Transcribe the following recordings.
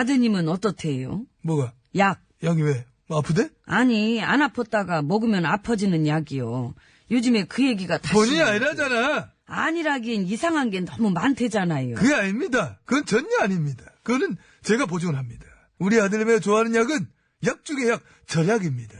아드님은 어떻대요? 뭐가? 약. 약이 왜? 뭐 아프대? 아니, 안 아팠다가 먹으면 아파지는 약이요. 요즘에 그 얘기가 다시. 본인이 아니라잖아. 아니라긴 이상한 게 너무 많대잖아요. 그게 아닙니다. 그건 전혀 아닙니다. 그거는 제가 보증을 합니다. 우리 아들내미가 좋아하는 약은 약 중에 약 절약입니다.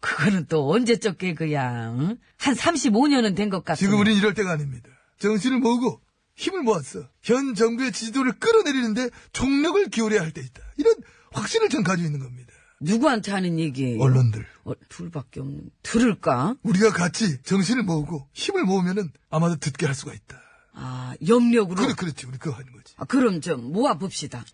그거는 또 언제적 개그야. 응? 한 35년은 된 것 같아. 지금 우린 이럴 때가 아닙니다. 정신을 모으고 힘을 모았어. 현 정부의 지지도를 끌어내리는데 총력을 기울여야 할 때 있다. 이런 확신을 전 가지고 있는 겁니다. 누구한테 하는 얘기예요? 언론들. 어, 둘밖에 없는. 들을까? 우리가 같이 정신을 모으고 힘을 모으면은 아마도 듣게 할 수가 있다. 아, 영력으로? 그래, 그렇지. 우리 그거 하는 거지. 아, 그럼 좀 모아봅시다.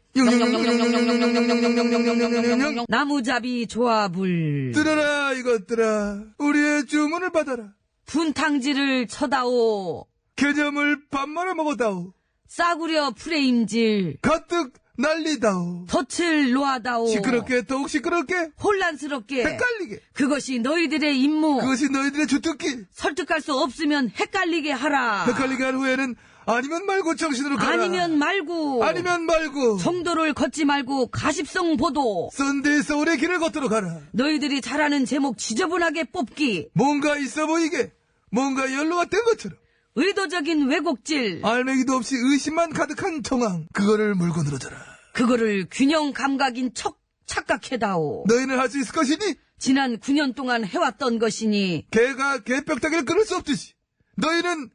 나무잡이 조합을. 들어라, 이것들아. 우리의 주문을 받아라. 분탕지를 쳐다오. 개념을 밥 말아 먹어다오. 싸구려 프레임질. 가득 난리다오. 덫을 놓아다오. 시끄럽게 더욱 시끄럽게 혼란스럽게. 헷갈리게. 그것이 너희들의 임무. 그것이 너희들의 주특기. 설득할 수 없으면 헷갈리게 하라. 헷갈리게 한 후에는 아니면 말고 정신으로 가라. 아니면 말고. 아니면 말고. 정도를 걷지 말고 가십성 보도. 썬데이 서울의 길을 걷도록 하라. 너희들이 잘하는 제목 지저분하게 뽑기. 뭔가 있어 보이게 뭔가 연로가 된 것처럼 의도적인 왜곡질 알맹이도 없이 의심만 가득한 정황 그거를 물고 늘어져라 그거를 균형 감각인 척 착각해다오 너희는 할 수 있을 것이니 지난 9년 동안 해왔던 것이니 개가 개벽다기를 끊을 수 없듯이 너희는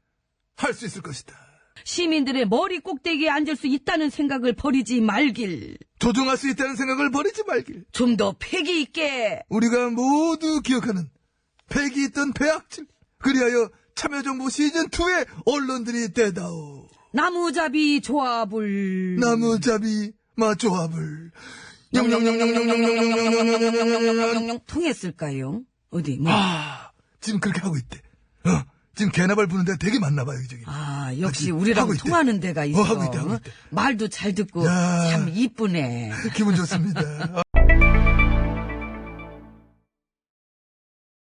할 수 있을 것이다. 시민들의 머리 꼭대기에 앉을 수 있다는 생각을 버리지 말길. 조종할 수 있다는 생각을 버리지 말길. 좀 더 패기 있게. 우리가 모두 기억하는 패기 있던 배악질. 그리하여 참여정부 시즌2의 언론들이 되다오. 나무잡이 조합을. 나무잡이 마조합을. 영영영영영영영영영영영영영영영 통했을까요? 어디 뭐. 아, 지금 그렇게 하고 있대. 어, 지금 개나발 부는 데가 되게 많나 봐요, 저기. 아, 역시 아, 우리랑. 통하는 데가 있어. 어, 하고 있대, 하고 있대. 말도 잘 듣고 야. 참 이쁘네. 기분 좋습니다.